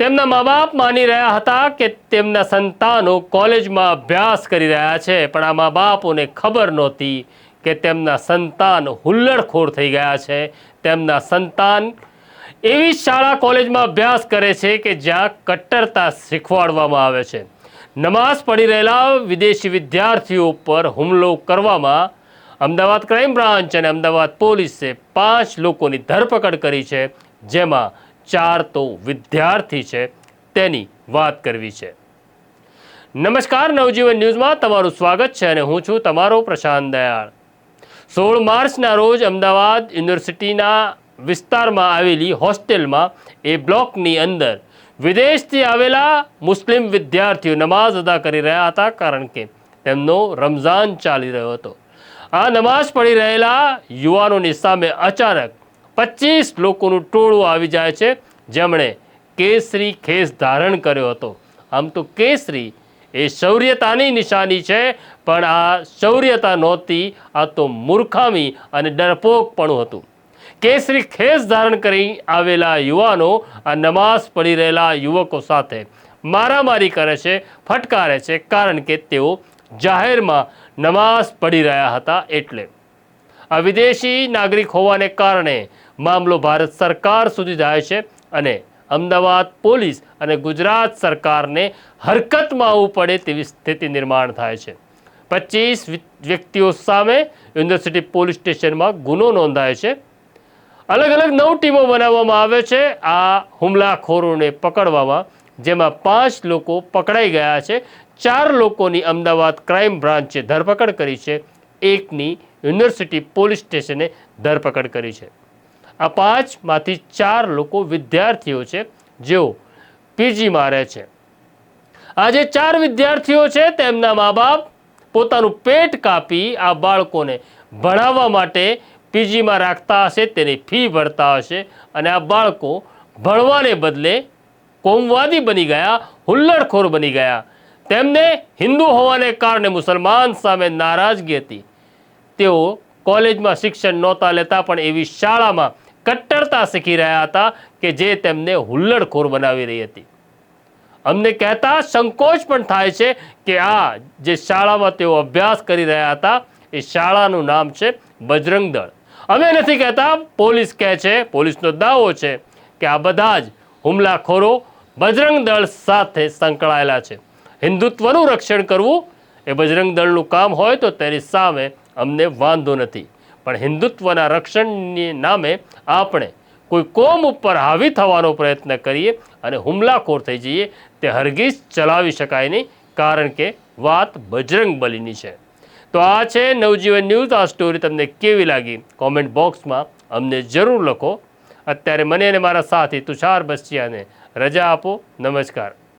તેમના મા બાપ માની રહ્યા હતા કે તેમના સંતાનો કોલેજમાં અભ્યાસ કરી રહ્યા છે, પણ આ મા બાપોને ખબર નહોતી કે તેમના સંતાન હુલ્લડખોર થઈ ગયા છે. તેમના સંતાન એવી શાળા કોલેજમાં અભ્યાસ કરે છે કે જ્યાં કટ્ટરતા શીખવાડવામાં આવે છે. નમાઝ પઢી રહેલા વિદેશી વિદ્યાર્થીઓ પર હુમલો કરવામાં અમદાવાદ ક્રાઇમ બ્રાન્ચ અને અમદાવાદ પોલીસે પાંચ લોકોની ધરપકડ કરી છે, જેમાં ચાર તો વિદ્યાર્થી છે, તેની વાત કરવી છે. નમસ્કાર, નવજીવન ન્યૂઝમાં તમારું સ્વાગત છે અને હું છું તમારો પ્રશાંત દયાળ. સોળ માર્ચના રોજ અમદાવાદ યુનિવર્સિટીના વિસ્તારમાં આવેલી હોસ્ટેલમાં એ બ્લોકની અંદર વિદેશથી આવેલા મુસ્લિમ વિદ્યાર્થીઓ નમાઝ અદા કરી રહ્યા હતા કારણ કે તેમનો રમઝાન ચાલી રહ્યો હતો. આ નમાઝ પઢી રહેલા યુવાનોની સામે અચાનક પચીસ લોકોનું ટોળું આવી જાય છે. જેમણે કેસરી ખેસ ધારણ કર્યો હતો. આમ તો કેસરી એ શૌર્યતાની નિશાની છે, પણ આ શૌર્યતા નહોતી, આ તો મૂર્ખામી અને ડરપોકપણું હતું. કેસરી ખેસ ધારણ કરી આવેલા યુવાનો, આ નમાઝ પઢી રહેલા યુવકો સાથે મારામારી કરે છે, ફટકારે છે, કારણ કે તેઓ જાહેરમાં નમાઝ પઢી રહ્યા હતા એટલે. આ વિદેશી નાગરિક હોવાને કારણે મામલો ભારત સરકાર સુધી જાય છે અને અમદાવાદ પોલીસ અને ગુજરાત સરકારને હરકતમાં આવવું પડે તેવી સ્થિતિ નિર્માણ થાય છે. પચીસ વ્યક્તિઓ સામે યુનિવર્સિટી પોલીસ સ્ટેશનમાં ગુનો નોંધાય છે. અલગ અલગ નવ ટીમો બનાવવામાં આવે છે. આ હુમલાખોરોને પકડવામાં, જેમાં પાંચ લોકો પકડાઈ ગયા છે. ચાર લોકોની અમદાવાદ ક્રાઇમ બ્રાન્ચે ધરપકડ કરી છે. એકની યુનિવર્સિટી પોલીસ સ્ટેશને ધરપકડ કરી છે. આ પાંચમાંથી ચાર લોકો વિદ્યાર્થીઓ છે, જેઓ પીજીમાં રહે છે. આ જે ચાર વિદ્યાર્થીઓ છે, તેમના મા બાપ પોતાનું પેટ કાપી આ બાળકોને ભણાવવા માટે પીજીમાં રાખતા હશે, તેની ફી ભરતા હશે અને આ બાળકો ભણવાને બદલે કોમવાદી બની ગયા, હુલ્લડખોર બની ગયા. તેમને હિન્દુ હોવાને કારણે મુસલમાન સામે નારાજગી હતી. તેઓ કોલેજમાં શિક્ષણ નહોતા લેતા, પણ એવી શાળામાં કટ્ટરતા શીખી રહ્યા હતા કે જે તેમને હુલ્લડખોર બનાવી રહી હતી. અમને કહેતા સંકોચ પણ થાય છે કે આ જે શાળામાં તેઓ અભ્યાસ કરી રહ્યા હતા, એ શાળાનું નામ છે બજરંગ દળ. અમે નથી કહેતા, પોલીસ કહે છે, પોલીસનો દાવો છે કે આ બધા જ હુમલાખોરો બજરંગ દળ સાથે સંકળાયેલા છે. હિન્દુત્વનું રક્ષણ કરવું એ બજરંગ દળનું કામ હોય તો તેની સામે અમને વાંધો નથી. પણ હિન્દુત્વના રક્ષણની નામે આપણે કોઈ કોમ ઉપર હાવી થવાનો પ્રયત્ન કરીએ અને હુમલાખોર થઈ જઈએ, તે હરગીઝ ચલાવી શકાય નહીં, કારણ કે વાત બજરંગ બલીની છે. તો આ છે નવજીવન ન્યૂઝ. આ સ્ટોરી તમને કેવી લાગી? કોમેન્ટ બોક્સમાં અમને જરૂર લખો. અત્યારે મને અને મારા સાથી તુષાર બસ્ટિયાને રજા આપો. નમસ્કાર.